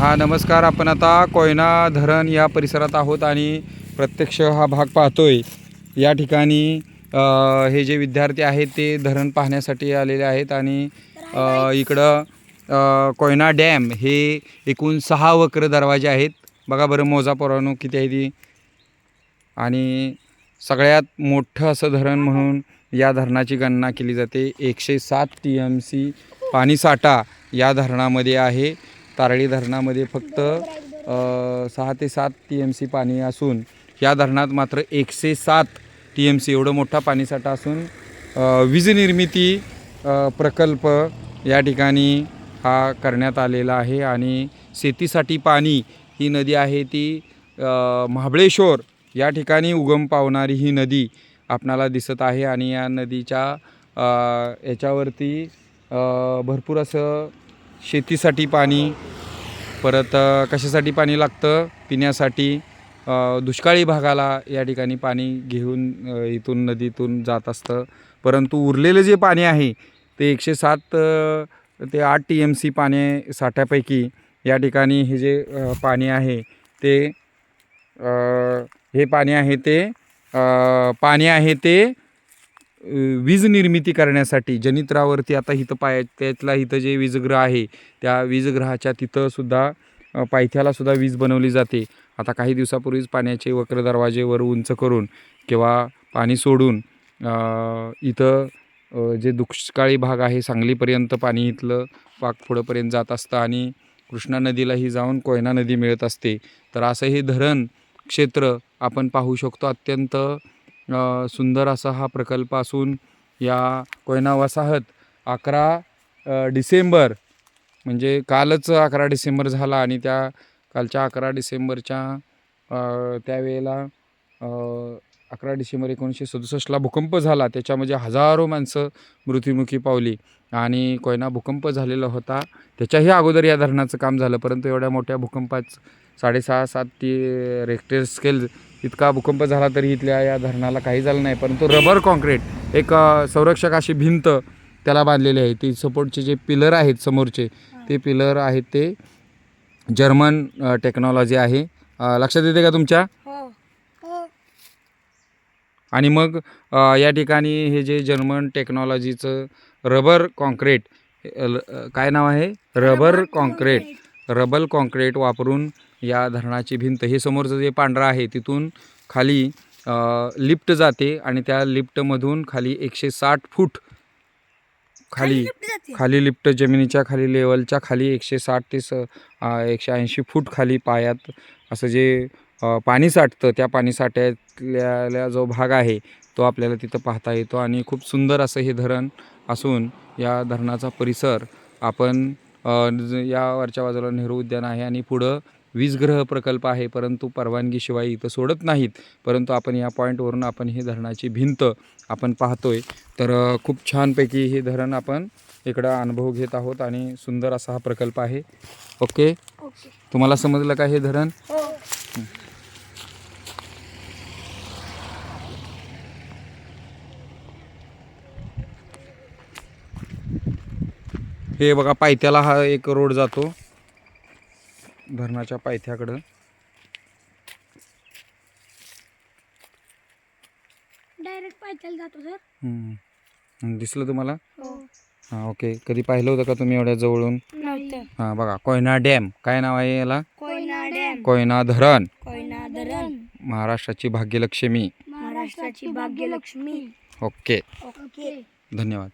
हा नमस्कार. आपण आता कोयना धरण या परिसरात आहोत आणि प्रत्यक्ष हा भाग पाहतोय. या ठिकाणी हे जे विद्यार्थी आहेत ते धरण पाहण्यासाठी आलेले आहेत आणि इकडं कोयना डॅम हे एकूण सहा वक्र दरवाजे आहेत. बघा बरं मोजा पोरानो किती आहे ती. आणि सगळ्यात मोठं असं धरण म्हणून या धरणाची गणना केली जाते. एकशे सात टी एम सी पाणीसाठा या धरणामध्ये आहे. तारळी धरणामध्ये फक्त सहा ते सात टी एम सी पाणी असून या धरणात मात्र एकशे सात टी एम सी एवढं मोठा पाणीसाठा असून वीज निर्मिती प्रकल्प या ठिकाणी हा करण्यात आलेला आहे आणि शेतीसाठी पाणी ही नदी आहे ती महाबळेश्वर या ठिकाणी उगम पावणारी ही नदी आपणाला दिसत आहे आणि या नदीच्या याच्यावरती भरपूर असं शेतीसाठी पाणी परत कशासाठी पाणी लागतं? पिण्यासाठी दुष्काळी भागाला या ठिकाणी पाणी घेऊन इथून नदीतून जात असतं. परंतु उरलेलं जे पाणी आहे ते एकशे सात ते आठ टी एम सी पाणी साठ्यापैकी या ठिकाणी हे जे पाणी आहे ते हे पाणी आहे ते पाणी आहे ते वीज निर्मिती करण्यासाठी जनित्रावरती आता इथं पाय त्यातला इथं जे वीजगृह आहे त्या वीजगृहाच्या तिथंसुद्धा पायथ्यालासुद्धा वीज बनवली जाते. आता काही दिवसापूर्वीच पाण्याचे वक्र दरवाजेवर उंच करून किंवा पाणी सोडून इथं जे दुष्काळी भाग आहे सांगलीपर्यंत पाणी इथलं पाक पुढंपर्यंत जात असतं आणि कृष्णा नदीलाही जाऊन कोयना नदी मिळत असते. तर असं हे धरण क्षेत्र आपण पाहू शकतो अत्यंत सुंदर असा हा प्रकल्प असून या कोयना वसाहत अकरा डिसेंबर म्हणजे कालच अकरा डिसेंबर झाला आणि त्या कालच्या अकरा डिसेंबरच्या त्यावेळेला अकरा डिसेंबर एकोणीसशे सदुसष्टला भूकंप झाला. त्याच्यामध्ये हजारो माणसं मृत्युमुखी पावली आणि कोयना भूकंप झालेला होता. त्याच्याही अगोदर या धरणाचं काम झालं परंतु एवढ्या मोठ्या भूकंपात साडेसहा सात ती रेक्टर स्केल इतका भूकंप झाला तरी इथल्या या धरणाला काही झालं नाही परंतु रबर कॉन्क्रीट एक संरक्षक अशी भिंत त्याला बांधलेली आहे. ती सपोर्टचे जे पिलर आहेत समोरचे ते पिलर आहेत ते जर्मन टेक्नॉलॉजी आहे. लक्षात येते का तुमच्या? हो. हो. आणि मग या ठिकाणी हे जे जर्मन टेक्नॉलॉजीचं रबर कॉन्क्रीट काय नाव आहे? Rubber concrete. रबर कॉन्क्रीट वापरून या धरणाची भिंत हे समोरचं जे पांढरं आहे तिथून खाली लिफ्ट जाते आणि त्या लिफ्टमधून खाली एकशे साठ फूट खाली खाली लिफ्ट जमिनीच्या खाली लेवलच्या खाली एकशे साठ ते स एकशे ऐंशी फूट खाली पायात असं जे पाणी साठतं त्या पाणी साठ्यातल्या जो भाग आहे तो आपल्याला तिथं पाहता येतो आणि खूप सुंदर असं हे धरण असून या धरणाचा परिसर आपण या वरच्या बाजूला नेहरू उद्यान आहे आणि पुढं वीजग्रह प्रकल्प आहे परंतु परवानगीशिवाय इथं सोडत नाहीत. परंतु आपण या पॉईंटवरून आपण ही धरणाची भिंत आपण पाहतोय. तर खूप छानपैकी हे धरण आपण इकडं अनुभव घेत आहोत आणि सुंदर असा हा प्रकल्प आहे. ओके? ओके. तुम्हाला समजलं का हे धरण? हो. हे बघा पायथ्याला हा एक रोड जातो. धरणाच्या पायथ्याकडं. डायरेक्ट पायथ्याला जातो सर हम्म. दिसलं तुम्हाला? हो. हां ओके. कधी पाहिलं होतं का तुम्ही एवढ्या जवळून? नव्हतं. हां बघा. कोयना डॅम. काय नाव आहे याला? कोयना डॅम. कोयना धरण. कोयना धरण. महाराष्ट्राची भाग्यलक्ष्मी. महाराष्ट्राची भाग्यलक्ष्मी. ओके. ओके. धन्यवाद.